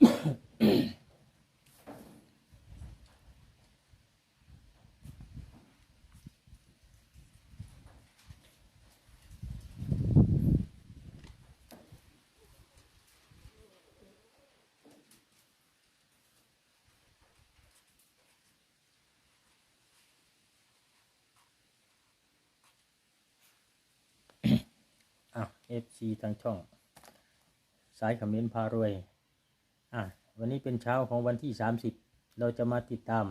อะ FC ทางช่อง สายคอมเมนพารวย อะวันนี้เป็นเช้าของวันที่ 30 เราจะมาติดตาม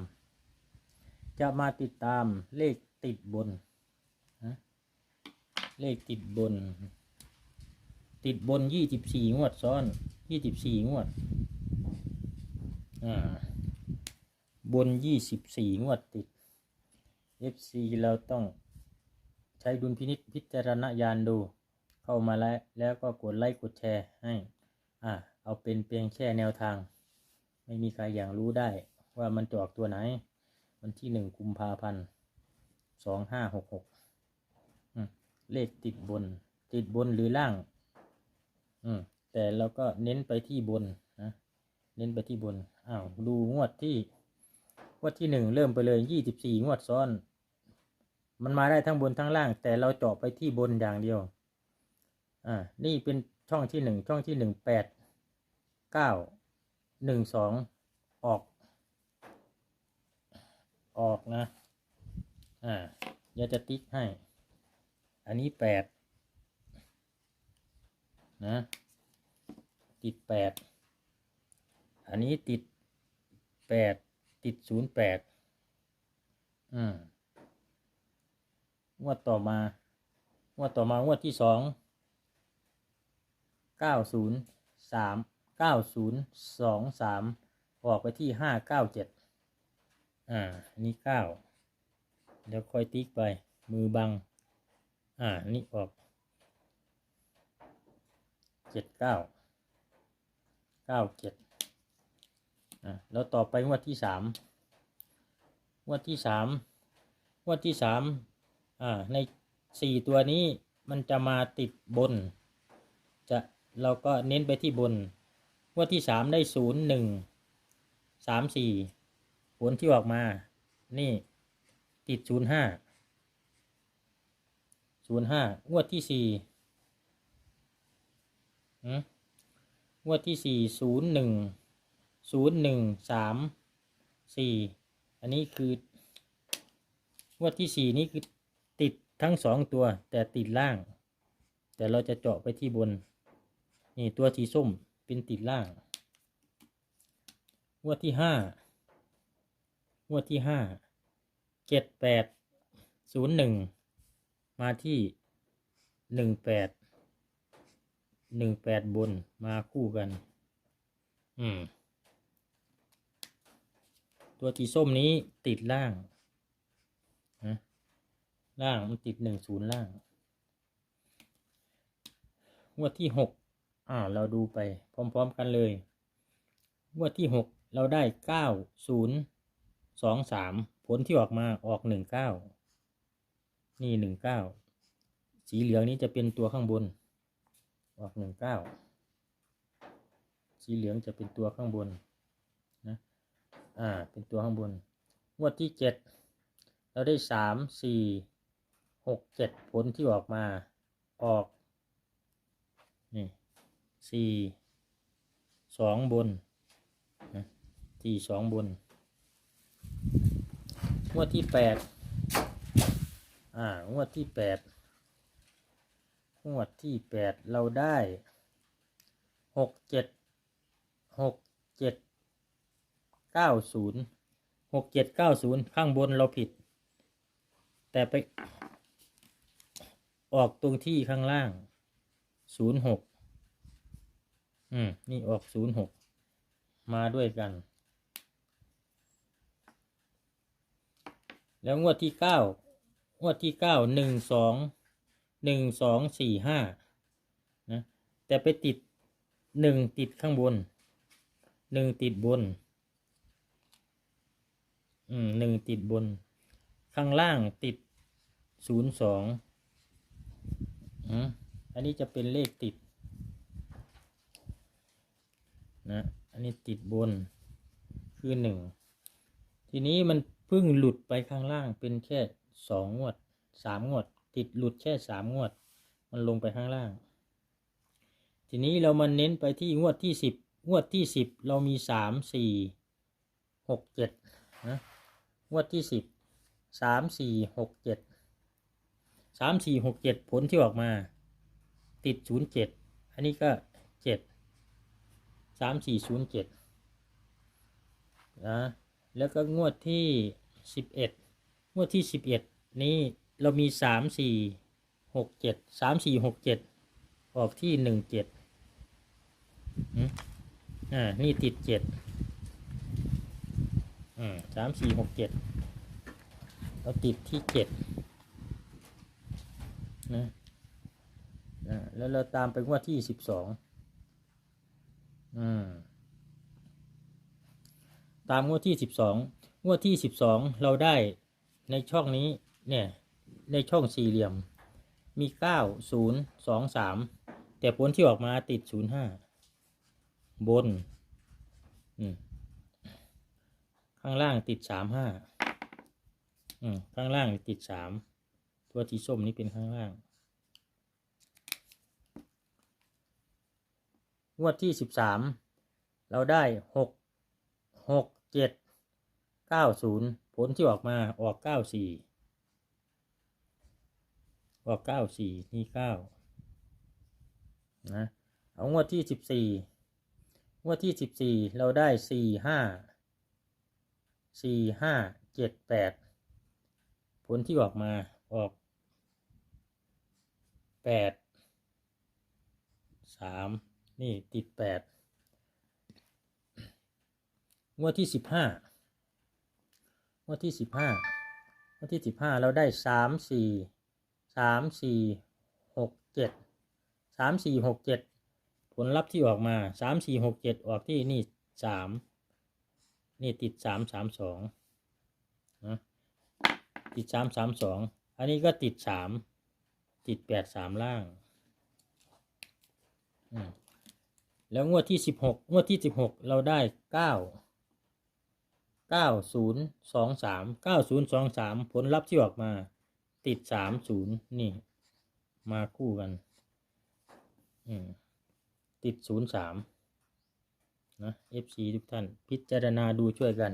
จะมาติดตามเลขติดบนนะเลขติดบน ติดบน 24 งวดซ้อน 24 งวดอ่าบน 24 งวดติด FC เราต้องใช้ดุลพินิษพิจารณญาณดู เข้ามาแล้วแล้วก็กดไลค์กดแชร์ให้อ่า เอาเป็นเพียงแค่แนวทาง ไม่มีใครอย่างรู้ได้ว่ามันจออกตัวไหน วันที่หนึ่งกุมภาพันธ์สองห้าหกหกเลขติดบน ติดบนหรือล่าง อืม แต่เราก็เน้นไปที่บนนะเน้นไปที่บนอ้าวดูงวดที่งวดที่หนึ่งเริ่มไปเลยยี่สิบสี่งวดซ้อน มันมาได้ทั้งบนทั้งล่าง แต่เราเจาะไปที่บนอย่างเดียว อ่า นี่เป็นช่องที่หนึ่งช่องที่หนึ่งแปด เก้าหนึ่งสองออก ออกนะ อ่าเดี๋ยวจะติ๊กให้ อันนี้แปดนะ ติดแปดอันนี้ติดแปดติดศูนย์แปดอืมงวดต่อมางวดต่อมางวดที่สองเก้าศูนย์สาม เก้าศูนย์สองสามออกไปที่ห้าเก้าเจ็ดอ่าอันนี้เก้าเดี๋ยวค่อยติ๊กไป มือบัง อ่านี่ออกเจ็ดเก้าเก้าเจ็ดอ่าแล้วต่อไปงวดที่สามงวดที่สามงวดที่สามอ่า ในสี่ตัวนี้มันจะมาติดบน จะเราก็เน้นไปที่บน งวดที่สามได้ศูนย์หนึ่งสามสี่ผลที่ออกมา นี่ ติดศูนย์ห้าศูนย์ห้างวดที่สี่งวดที่สี่ศูนย์หนึ่งศูนย์หนึ่งสามสี่อันนี้คืองวดที่สี่นี้คือติดทั้งสองตัวแต่ติดล่าง แต่เราจะเจาะไปที่บน นี่ตัวสีส้ม เป็นติดล่าง งวดที่ห้างวดที่ห้าเจ็ดแปดศูนย์หนึ่งมาที่หนึ่งแปดหนึ่งแปดบนมาคู่กัน อืม ตัวสีส้มนี้ติดล่างนะล่างมันติดหนึ่งศูนย์ล่าง งวดที่หก อ่า เราดูไปพร้อม ๆ กันเลยงวดที่หกเราได้เก้าศูนย์สองสามผลที่ออกมาออกหนึ่งเก้านี่หนึ่งเก้าสีเหลืองนี้จะเป็นตัวข้างบน ออกหนึ่งเก้าสีเหลืองจะเป็นตัวข้างบนนะอ่าเป็นตัวข้างบนงวดที่เจ็ดเราได้สามสี่หกเจ็ดผลที่ออกมาออก สี่สองบนสี่สองบน งวดที่แปดอ่างวดที่แปดงวดที่แปดเราได้หกเจ็ดหกเจ็ดเก้าศูนย์หกเจ็ดเก้าศูนย์ข้างบนเราผิด แต่ไปออกตรงที่ข้างล่างศูนย์หก อืม นี่ออกศูนย์หก มาด้วยกัน แล้วงวดที่เก้างวดที่เก้าหนึ่งสองหนึ่งสองสี่ห้านะ แต่ไปติดหนึ่งติดข้างบนหนึ่งติดบน อืมหนึ่งติดบน ข้างล่างติดศูนย์สองอันนี้จะเป็นเลขติด นะ อันนี้ติดบนคือหนึ่ง ทีนี้มันเพิ่งหลุดไปข้างล่างเป็นแค่สองงวดสามงวด ติดหลุดแค่สามงวด มันลงไปข้างล่าง ทีนี้เรามาเน้นไปที่งวดที่สิบงวดที่สิบเรามีสามสี่หกเจ็ดนะงวดที่สิบสามสี่หกเจ็ดสามสี่หกเจ็ดผลที่ออกมา ติดศูนย์เจ็ดอันนี้ก็เจ็ด สามสี่ศูนย์เจ็ดนะแล้วก็งวดที่สิบเอ็ดงวดที่สิบเอ็ดนี้เรามีสามสี่หกเจ็ดสามสี่หกเจ็ดออกที่หนึ่งเจ็ดอ่า นี่ติดเจ็ดอืมสามสี่หกเจ็ดเราติดที่เจ็ดนะนะแล้วเราตามไปงวดที่สิบสอง อืม ตามงวดที่สิบสองงวดที่สิบสองเราได้ในช่องนี้เนี่ย ในช่องสี่เหลี่ยม มีเก้าศูนย์สองสามแต่ผลที่ออกมาติดศูนย์ห้าบน อืม ข้างล่างติดสามห้าอืม ข้างล่างติดสามตัวที่ส้มนี้เป็นข้างล่าง งวดที่สิบสามเราได้หกหกเจ็ดเก้าศูนย์ผลที่ออกมาออกเก้าสี่ออกเก้าสี่นี่เก้านะเอางวดที่สิบสี่งวดที่สิบสี่เราได้สี่ห้าสี่ห้าเจ็ดแปดผลที่ออกมาออกแปดสาม นี่ติดแปดงวดที่สิบห้างวดที่สิบห้างวดที่สิบห้าเราได้สามสี่สามสี่หกเจ็ดสามสี่หกเจ็ดผลลัพธ์ที่ออกมาสามสี่หกเจ็ดออกที่นี่สามนี่ติดสามสามสองนะติดสามสามสองอันนี้ก็ติดสามติดแปดสามล่าง อืม แล้วงวดที่สิบหกงวดที่สิบหกเราได้เก้าเก้าศูนย์สองสามเก้าศูนย์สองสามผลลัพธ์ที่ออกมา ติดสามศูนย์นี่ มาคู่กัน อืมติดศูนย์สามนะ FC ทุกท่าน พิจารณาดูช่วยกัน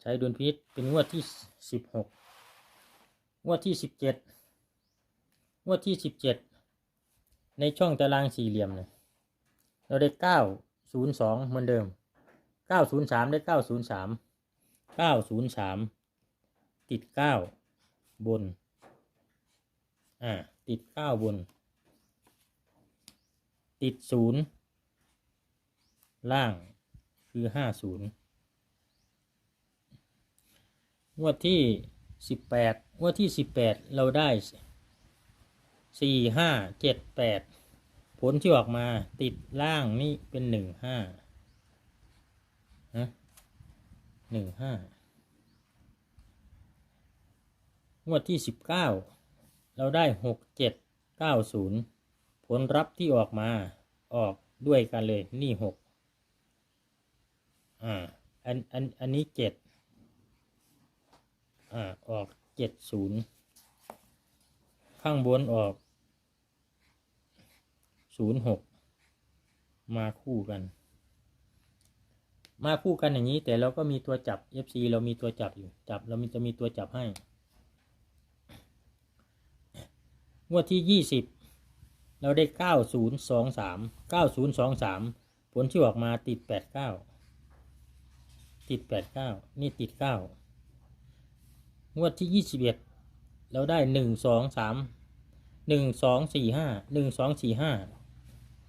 ใช้ดุลพิษเป็นงวดที่สิบหกงวดที่สิบเจ็ดงวดที่สิบเจ็ดในช่องตารางสี่เหลี่ยมเนี่ย เราได้เก้าศูนย์สองเหมือนเดิมเก้าศูนย์สามได้เก้าศูนย์สามเก้าศูนย์สามติดเก้าบน อ่า ติดเก้าบน ติดศูนย์ล่างคือห้าศูนย์งวดที่สิบแปดงวดที่สิบแปดเราได้สี่ห้าเจ็ดแปด ผลที่ออกมาติดล่างนี่เป็นหนึ่งห้าฮะหนึ่งห้างวดที่สิบเก้าเราได้หกเจ็ดเก้าศูนย์ผลรับที่ออกมาออกด้วยกันเลยนี่หกอ่าอันอันอันนี้เจ็ดอ่าออกเจ็ดศูนย์ข้างบนออก ศูนย์หกมาคู่กัน มาคู่กันอย่างนี้ แต่เราก็มีตัวจับ FC เรามีตัวจับอยู่ จับเรามีจะมีตัวจับให้ งวดที่ยี่สิบเราได้เก้าศูนย์สองสามเก้าศูนย์สองสามผลที่ออกมาติดแปดเก้าติดแปดเก้านี่ติดเก้างวดที่ยี่สิบเอ็ดเราได้หนึ่งสองสามหนึ่งสองสี่ห้าหนึ่งสองสี่ห้า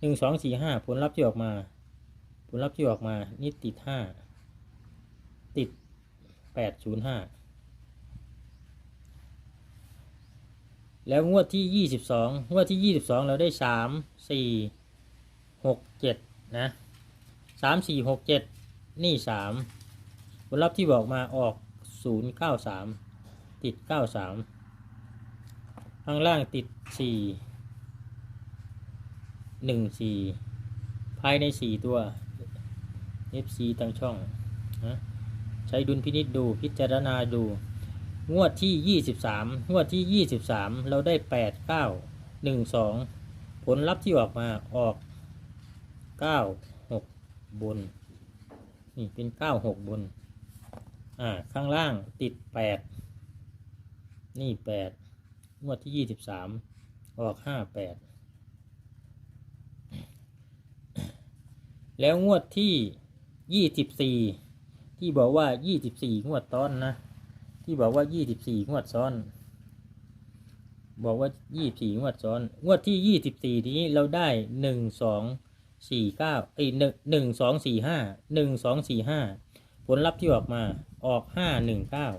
หนึ่งสองสี่ห้าผลลัพธ์ที่ออกมา ผลลัพธ์ที่ออกมา นี่ติดห้าติดแปดศูนย์ห้าแล้วงวดที่ยี่สิบสองงวดที่ยี่สิบสองเราได้สามสี่หกเจ็ดนะสามสี่หกเจ็ดนี่สามผลลัพธ์ที่บอกมาออกศูนย์เก้าสามติดเก้าสามข้างล่างติดสี่ หนึ่งสี่ภายในสี่ตัว FC ตั้งช่องนะใช้ดุลพินิษดูพิจารณาดู งวดที่ 23 งวดที่ 23 เราได้ 8 9 1 2 ผลลัพธ์ที่ออกมาออก 9 6 บน นี่เป็น 9 6 บน อ่า ข้างล่างติด 8 นี่ 8 งวดที่ 23 ออก 5 8 แล้วงวดที่ยี่สิบสี่ที่บอกว่ายี่สิบสี่งวดซ้อนนะ ที่บอกว่ายี่สิบสี่งวดซ้อน บอกว่ายี่สี่งวดซ้อน งวดที่ยี่สิบสี่นี้เราได้หนึ่งสองสี่เก้าไอ้หนึ่งหนึ่งสองสี่ห้าหนึ่งสองสี่ห้าผลลัพธ์ที่ออกมาออกห้าหนึ่งเก้า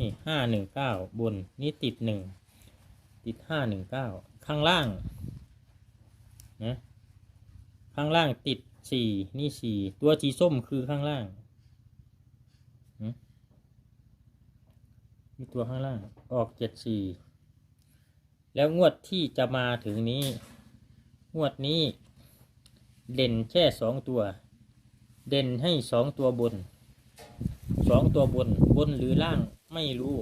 นี่ห้าหนึ่งเก้าบนนี่ติดหนึ่งติดห้าหนึ่งเก้าข้างล่างนะ ข้างล่างติดสี่นี่สี่ตัวสีส้มคือข้างล่างมีตัวข้างล่าง ออกเจ็ดสี่แล้วงวดที่จะมาถึงนี้ งวดนี้ เด่นแค่สองตัว เด่นให้สองตัวบนสองตัวบนบนหรือล่างไม่รู้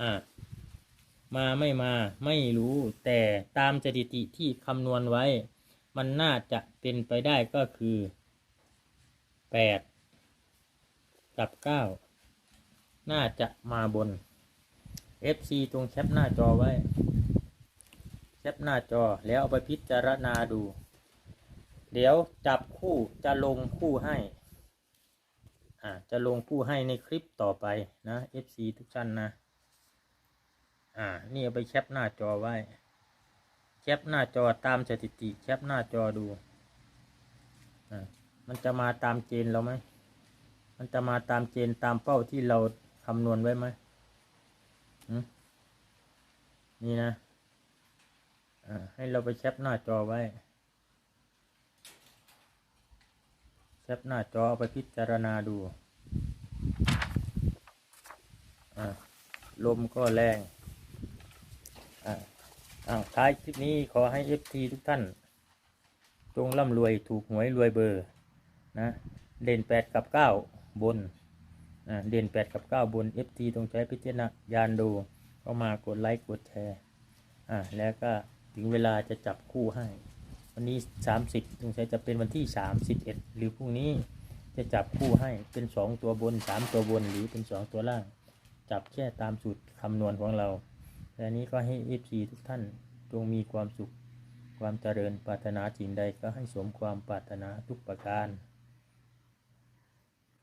อ่า มาไม่มาไม่รู้ แต่ตามสถิติที่คำนวณไว้ มันน่าจะเป็นไปได้ก็คือแปดกับเก้าน่าจะมาบน FC ตรงแคปหน้าจอไว้ แคปหน้าจอแล้วเอาไปพิจารณาดู เดี๋ยวจับคู่จะลงคู่ให้อ่าจะลงคู่ให้ในคลิปต่อไปนะ FC ทุกท่านนะ อ่า นี่เอาไปแคปหน้าจอไว้ คปหน้าจอตามสถิติแคปหน้าจอดูอมันจะมาตามเกณฑ์เราไหม มันจะมาตามเกณฑ์ตามเป้าที่เราคำนวณไว้ไหมนี่นะอ่าให้เราไปแคปหน้าจอไว้ แคปหน้าจอเอาไปพิจารณาดูอลมก็แรง อ่า อ่าท้ายคลิปนี้ขอให้ FT ทุกท่าน จงร่ำรวยถูกหวยรวยเบอร์นะเด่นแปดกับเก้าบนอ่าเด่นแปดกับเก้าบน FT ต้องใช้พิจารณญาณดูเข้ามากดไลค์กดแชร์อ่าแล้วก็ถึงเวลาจะจับคู่ให้ วันนี้ 30ตรงใช้จะเป็นวันที่ 31 หรือพรุ่งนี้จะจับคู่ให้เป็น 2 ตัวบน 3 ตัวบนหรือเป็น 2 ตัวล่าง จับแค่ตามสูตรคำนวณของเรา แต่นี้ก็ให้เอฟซีทุกท่านจงมีความสุข ความเจริญปรารถนาสิ่งใดก็ให้สมความปรารถนาทุกประการ